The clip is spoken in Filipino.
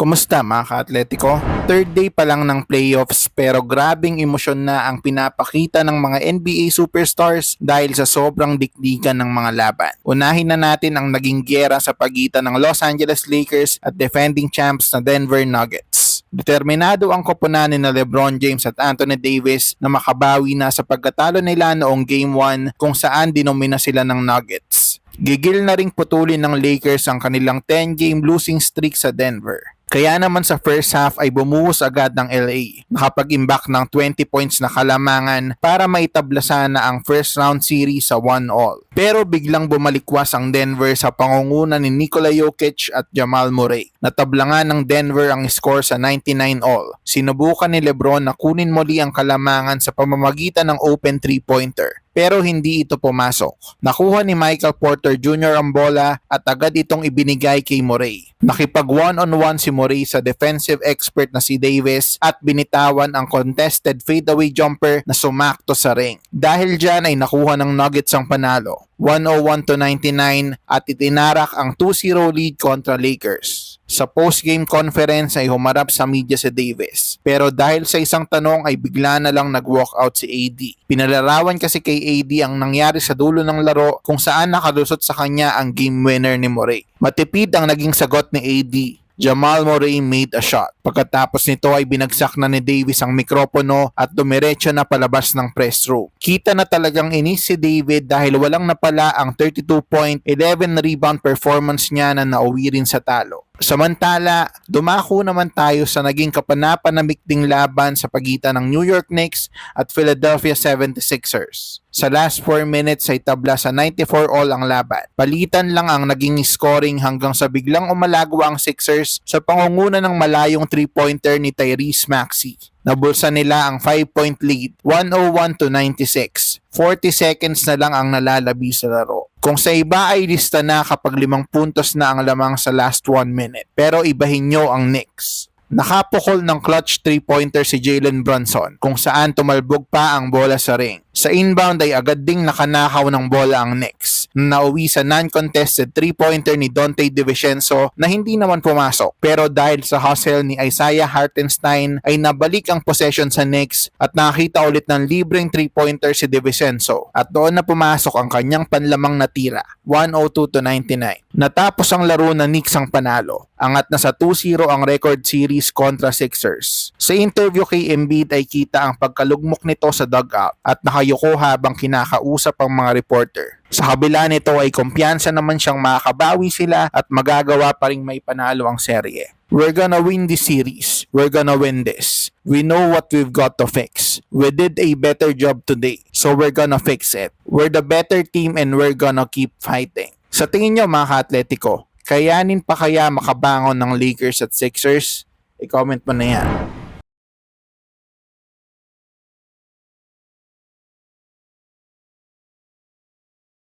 Kumusta mga ka-atletico? Third day pa lang ng playoffs pero grabing emosyon na ang pinapakita ng mga NBA superstars dahil sa sobrang dikdikan ng mga laban. Unahin na natin ang naging gyera sa pagitan ng Los Angeles Lakers at defending champs na Denver Nuggets. Determinado ang koponan ni na LeBron James at Anthony Davis na makabawi na sa pagkatalo nila noong Game 1 kung saan dinomina sila ng Nuggets. Gigil na ring putulin ng Lakers ang kanilang 10-game losing streak sa Denver. Kaya naman sa first half ay bumuhos agad ng LA. Nakapag-imbak ng 20 points na kalamangan para maitablasan na ang first round series sa 1-all. Pero biglang bumalikwas ang Denver sa pangunguna ni Nikola Jokic at Jamal Murray. Natablangan ng Denver ang score sa 99-all. Sinubukan ni Lebron na kunin muli ang kalamangan sa pamamagitan ng open 3-pointer pero hindi ito pumasok. Nakuha ni Michael Porter Jr. ang bola at agad itong ibinigay kay Murray. Nakipag one-on-one si Murray sa defensive expert na si Davis at binitawan ang contested fadeaway jumper na sumakto sa ring. Dahil dyan ay nakuha ng Nuggets ang panalo. 101 to 99 at itinarak ang 2-0 lead kontra Lakers. Sa post-game conference ay humarap sa media si Davis. Pero dahil sa isang tanong ay bigla na lang nag-walkout si AD. Pinalarawan kasi kay AD ang nangyari sa dulo ng laro kung saan nakalusot sa kanya ang game winner ni Murray. Matipid ang naging sagot ni AD. Jamal Murray made a shot. Pagkatapos nito ay binagsak na ni Davis ang mikropono at dumiretso na palabas ng press room. Kita na talagang inis si David dahil walang napala ang 32 point, 11 rebound performance niya na nauwi rin sa talo. Samantala, dumako naman tayo sa naging kapanapanamik ding laban sa pagitan ng New York Knicks at Philadelphia 76ers. Sa last 4 minutes ay tabla sa 94 all ang laban. Palitan lang ang naging scoring hanggang sa biglang umalagwa ang Sixers sa pangunguna ng malayong 3-pointer ni Tyrese Maxey. Nabulsa nila ang 5-point lead, 101 to 96. 40 seconds na lang ang nalalabi sa laro. Kung sa iba ay lista na kapag limang puntos na ang lamang sa last 1 minute. Pero ibahin nyo ang Knicks. Nakapukol ng clutch 3-pointer si Jalen Brunson kung saan tumalbog pa ang bola sa ring. Sa inbound ay agad ding nakanakaw ng bola ang Knicks nauwi sa non-contested 3-pointer ni Dante DiVincenzo na hindi naman pumasok. Pero dahil sa hustle ni Isaiah Hartenstein ay nabalik ang possession sa Knicks at nakita ulit ng libreng 3-pointer si DiVincenzo at doon na pumasok ang kanyang panlamang na tira 102 to 99. Natapos ang laro na Knicks ang panalo. Angat na sa 2-0 ang record series kontra Sixers. Sa interview kay Embiid ay kita ang pagkalugmok nito sa dugout at nakayuko habang kinakausap ang mga reporter. Sa kabila nito ay kumpiyansa naman siyang makakabawi sila at magagawa pa ring may panalo ang serye. We're gonna win this series. We're gonna win this. We know what we've got to fix. We did a better job today, so we're gonna fix it. We're the better team and we're gonna keep fighting. Sa tingin nyo mga ka-atletico, kayanin pa kaya makabangon ng Lakers at Sixers? I-comment mo na yan.